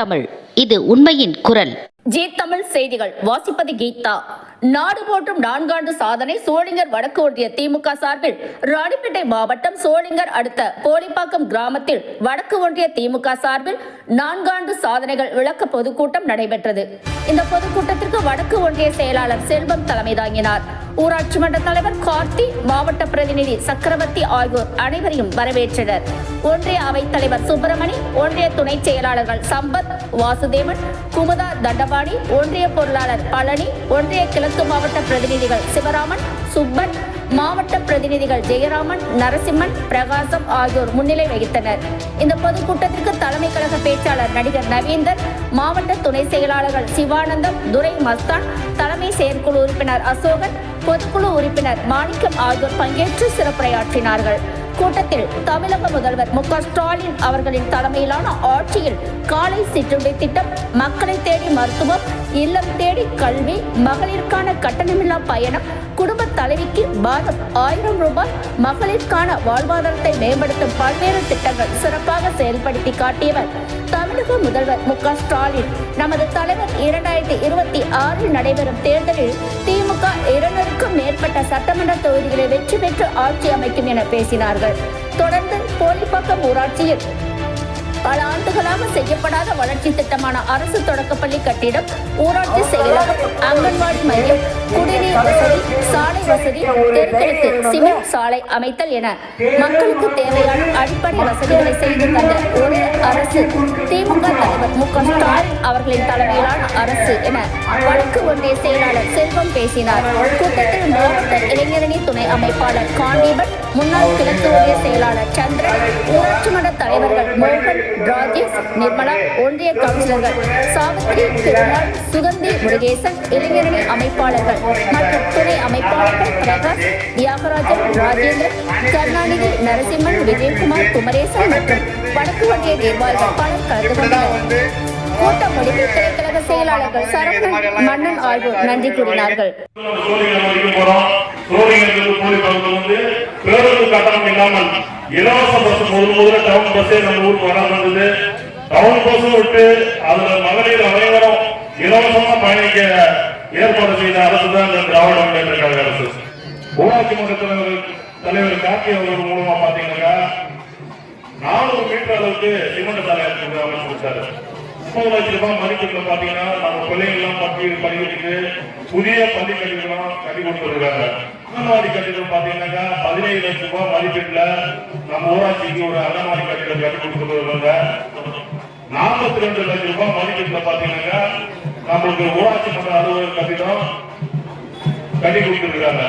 தமிழ். இது உண்மையின் குரல். ஜி தமிழ் செய்திகள் வாசிப்பது கீதா. நாடு போற்றும் நான்காண்டு சாதனை சோளிங்கர் வடக்கு ஒன்றிய திமுக சார்பில் ராணிப்பேட்டை மாவட்டம் சோளிங்கர் அடுத்த போலிப்பாக்கம் கிராமத்தில் வடக்கு ஒன்றிய திமுக சார்பில் நான்காண்டு சாதனைகள் விளக்க பொதுக்கூட்டம் நடைபெற்றது. இந்த பொதுக்கூட்டத்திற்கு வடக்கு ஒன்றிய செயலாளர் செல்வம் தலைமை தாங்கினார். ஊராட்சி மன்ற தலைவர் கார்த்தி மாவட்ட பிரதிநிதி சக்கரவர்த்தி ஆகியோர் அனைவரையும் வரவேற்றனர். ஒன்றிய அவைத் தலைவர் சுப்பிரமணி ஒன்றிய துணை செயலாளர்கள் சம்பத் வாசுதேவன் குமுதா தண்டபாணி ஒன்றிய பொருளாளர் பழனி ஒன்றிய கிழக்கு மாவட்ட பிரதிநிதிகள் சிவராமன் சுப்பன் மாவட்ட பிரதிநிதிகள் ஜெயராமன் நரசிம்மன் பிரகாசம் ஆகியோர் முன்னிலை வகித்தனர். இந்த பொதுக்கூட்டத்திற்கு தலைமை கழக பேச்சாளர் நடிகர் நவீந்தர் மாவட்ட துணை செயலாளர்கள் சிவானந்தம் துரை மஸ்தான் தலைமை செயற்குழு உறுப்பினர் அசோகன் பொதுக்குழு உறுப்பினர் மாணிக்கம் ஆகியோர் பங்கேற்று சிறப்புரையாற்றினார்கள். கூட்டத்தில் தமிழக முதல்வர் மு ஸ்டாலின் அவர்களின் தலைமையிலான ஆட்சியில் காலை சிற்றுண்டி திட்டம் மக்களை தேடி மருத்துவம் இல்லம் தேடி கல்வி மகளிருக்கான கட்டணமில்லா பயணம் குடும்ப தலைவிக்கு மாதம் ஆயிரம் ரூபாய் மகளிருக்கான வாழ்வாதாரத்தை மேம்படுத்தும் பல்வேறு திட்டங்கள் சிறப்பாக செயல்படுத்தி காட்டியவர் தமிழக முதல்வர் மு ஸ்டாலின். நமது தலைவர் இரண்டாயிரத்தி இருபத்தி ஆறில் நடைபெறும் தேர்தலில் திமுக இருநூறுக்கும் மேற்பட்ட சட்டமன்ற தொகுதிகளை வெற்றி பெற்று ஆட்சி அமைக்கும் என பேசினார்கள். தொடர்ந்து போலிப்பாக்கம் ஊராட்சியில் பல ஆண்டுகளாக செய்யப்படாத வளர்ச்சி திட்டமான அரசு தொடக்கப்பள்ளி கட்டிடம் ஊராட்சி செயலகம் அங்கன்வாடி மையம் குடிநீர் வசதி சாலை வசதி தெருக்களுக்கு சிமெண்ட் சாலை அமைத்தல் என மக்களுக்கு தேவையான அடிப்படை வசதிகளை செய்து தந்த ஒரே அரசு. திமுக தலைவர் மு க ஸ்டாலின் அவர்களின் தலைமையிலான அரசு என வடக்கு ஒன்றிய செயலாளர் செல்வம் பேசினார். கூட்டத்தில் மாவட்ட இளைஞரணி துணை அமைப்பாளர் காண்டீபன் முன்னாள் கிழக்கு ஒன்றிய செயலாளர் சந்திரன் ஊராட்சி மன்ற தலைவர்கள் மோகன் ராஜேஷ் நிர்மலா ஒன்றிய கவுன்சிலர்கள் சாவித்ரி திருநாள் சுகந்தி முருகேசன் இளைஞரணி அமைப்பாளர்கள் மற்றும் துணை அமைப்பாளர்கள் பிரகாஷ் தியாகராஜன் ராஜேந்திரன் கருணாநிதி நரசிம்மன் விஜயகுமார் குமரேசன் மற்றும் வடக்கு வங்கிய நிர்வாகிகள் பலர் கலந்து கொண்டனர். கூட்டம் முடிவில் திரைக்கழக செயலாளர்கள் சரவணன் மன்னன் ஆகியோர் நன்றி கூறினார்கள். பேருந்து கட்டணம் இல்லாமல் இலவச பஸ் முதல் முதல்ல டவுன் பஸ்ஸே நம்ம ஊருக்கு வர வந்தது டவுன் பஸ் விட்டு அதுல மகளிர் அனைவரும் ஏற்பாடு செய்த அரசு தான் இந்த திராவிட முன்னேற்ற கழக அரசு. ஊராட்சி மன்ற தலைவர் தலைவர் கார்த்தி அவர்கள் மூலமா பாத்தீங்கன்னா நானூறு மீட்டர் அளவுக்கு சிமெண்ட் சாலை அமைச்சு கொடுத்தாரு முப்பது லட்சம் ரூபாய் மதிப்பீட்டில் பாத்தீங்கன்னா நம்ம பிள்ளைங்கள்லாம் பட்டி படிக்கிறதுக்கு புதிய பள்ளி கட்டிடம் கட்டி கொடுத்துருக்காங்க. அங்கன்வாடி கட்டிடம் பாத்தீங்கன்னாக்கா பதினேழு லட்சம் ரூபாய் மதிப்பீட்டுல நம்ம ஊராட்சிக்கு ஒரு அங்கன்வாடி கட்டிடம் கட்டி கொடுத்துருக்காங்க நாற்பத்தி ரெண்டு லட்சம் ரூபாய் மதிப்பீட்டுல பாத்தீங்கன்னாக்கா நம்மளுக்கு ஊராட்சி மன்ற அலுவலர் கட்டிடம் கட்டி கொடுத்துருக்காங்க.